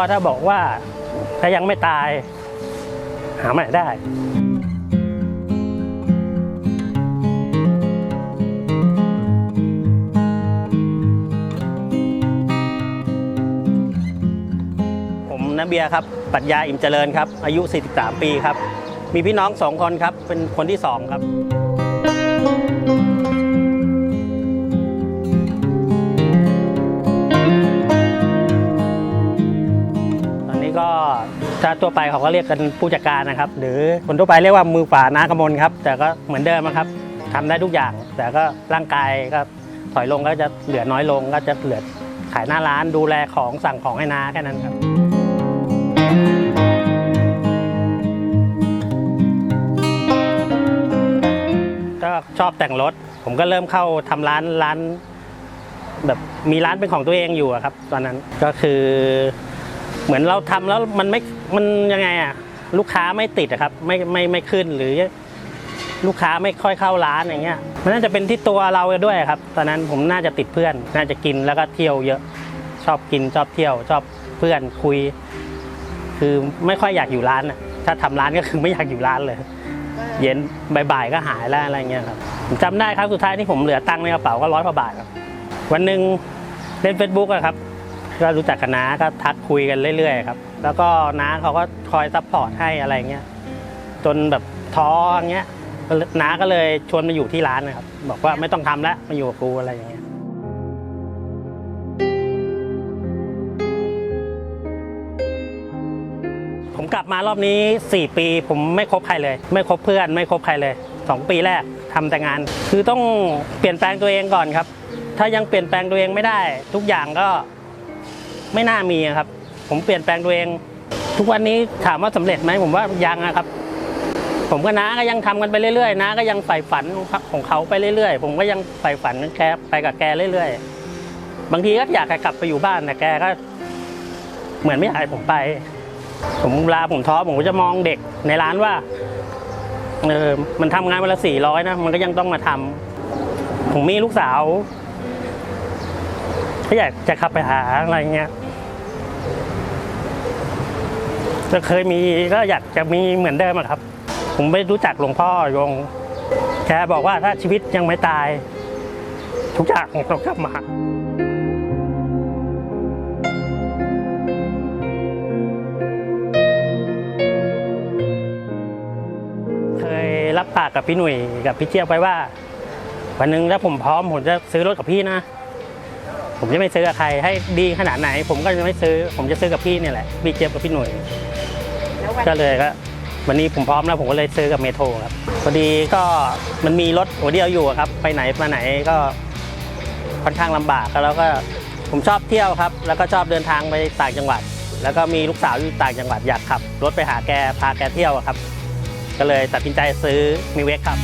พ่อถ้าบอกว่าถ้ายังไม่ตาย หาใหม่ได้ ผมนเบียร์ครับปรัชญาอิ่มเจริญครับ อายุ 43 ปีครับ มีพี่น้องสองคนครับ เป็นคนที่สองครับ ถ้าตัวไปเขาก็เรียกกันผู้จัดการนะครับ หรือคนทั่วไปเรียกว่ามือฝ่าน้ากมลครับ แต่ก็เหมือนเดิมนะครับทำได้ทุกอย่าง แต่ก็ร่างกายก็ถอยลงก็จะเหลือน้อยลง ก็จะเหลือขายหน้าร้านดูแลของสั่งของให้น้าแค่นั้นครับก็ชอบแต่งรถ ผมก็เริ่มเข้าทำร้านร้าน แบบมีร้านเป็นของตัวเองอยู่ครับ ตอนนั้นก็คือ เหมือนเราทำแล้วมันไม่มันยังไงอะลูกค้าไม่ติดอะครับ ไม่ไม่ไม่ขึ้นหรือ ลูกค้าไม่ค่อยเข้าร้านอย่างเงี้ย มันน่าจะเป็นที่ตัวเราด้วยครับ ตอนนั้นผมน่าจะติดเพื่อน น่าจะกินแล้วก็เที่ยวเยอะ ชอบกินชอบเที่ยว ชอบเพื่อนคุย คือไม่ค่อยอยากอยู่ร้านอะถ้าทำร้านก็คือไม่อยากอยู่ร้านเลย เย็นบ่ายๆก็หายแล้วอะไรเงี้ยครับผมจำได้ครับสุดท้ายที่ผมเหลือตังค์ในกระเป๋าก็ร้อยกว่าบาทครับ วันหนึ่งเล่น Facebook อะครับ ก็รู้จักกับน้าก็ทักคุยกันเรื่อยๆครับแล้วก็น้าเขาก็คอยซัพพอร์ตให้อะไรเงี้ยจนแบบท้ออย่างเงี้ยน้าก็เลยชวนมาอยู่ที่ร้านนะครับ บอกว่าไม่ต้องทำแล้วมาอยู่กับกูอะไรอย่างเงี้ยผมกลับมารอบนี้ 4 ปี ผมไม่คบใครเลย ไม่คบเพื่อน ไม่คบใครเลย 2 ปีแรกทำแต่งาน คือต้องเปลี่ยนแปลงตัวเองก่อนครับ ถ้ายังเปลี่ยนแปลงตัวเองไม่ได้ ทุกอย่างก็ ไม่น่ามีครับ ผมเปลี่ยนแปลงตัวเอง ทุกวันนี้ถามว่าสำเร็จไหมผมว่ายังนะครับ ผมกับน้าก็ยังทำกันไปเรื่อยๆน้าก็ยังใฝ่ฝันของเขาไปเรื่อยๆ ผมก็ยังใฝ่ฝันแกไปกับแกเรื่อยๆ บางทีก็อยากกลับไปอยู่บ้านแต่แกก็ เหมือนไม่อยากให้ผมไป ผมลาผมท้อผมก็จะมองเด็กในร้านว่าเออมันทำงานวันละสี่ร้อยนะ มันก็ยังต้องมาทำผมมีลูกสาว ก็อยากจะขับไปหาอะไรเงี้ยจะเคยมีก็อยากจะมีเหมือนเดิมครับ ผมไม่รู้จักหลวงพ่อยงแกบอกว่าถ้าชีวิตยังไม่ตาย ทุกอย่างต้องกลับมาเคยรับปากกับพี่หนุ่ยกับพี่เจี๊ยบไว้ว่า วันหนึ่งถ้าผมพร้อมผมจะซื้อรถกับพี่นะ ผมจะไม่ซื้อกับใครให้ดีขนาดไหน ผมก็จะไม่ซื้อ ผมจะซื้อกับพี่นี่แหละพี่เจี๊ยบกับพี่หนุ่ยแล้ววันก็เลยก็วันนี้ผมพร้อมแล้วผมก็เลยซื้อกับเมโทรครับพอดีก็มันมีรถหัวเดียวอยู่อะครับ ไปไหนมาไหนก็ค่อนข้างลำบากแล้วก็ผมชอบเที่ยวครับ แล้วก็ชอบเดินทางไปต่างจังหวัด แล้วก็มีลูกสาวอยู่ต่างจังหวัดอยากขับรถไปหาแกพาแกเที่ยวอะครับ ก็เลยตัดสินใจซื้อมิเวกครับ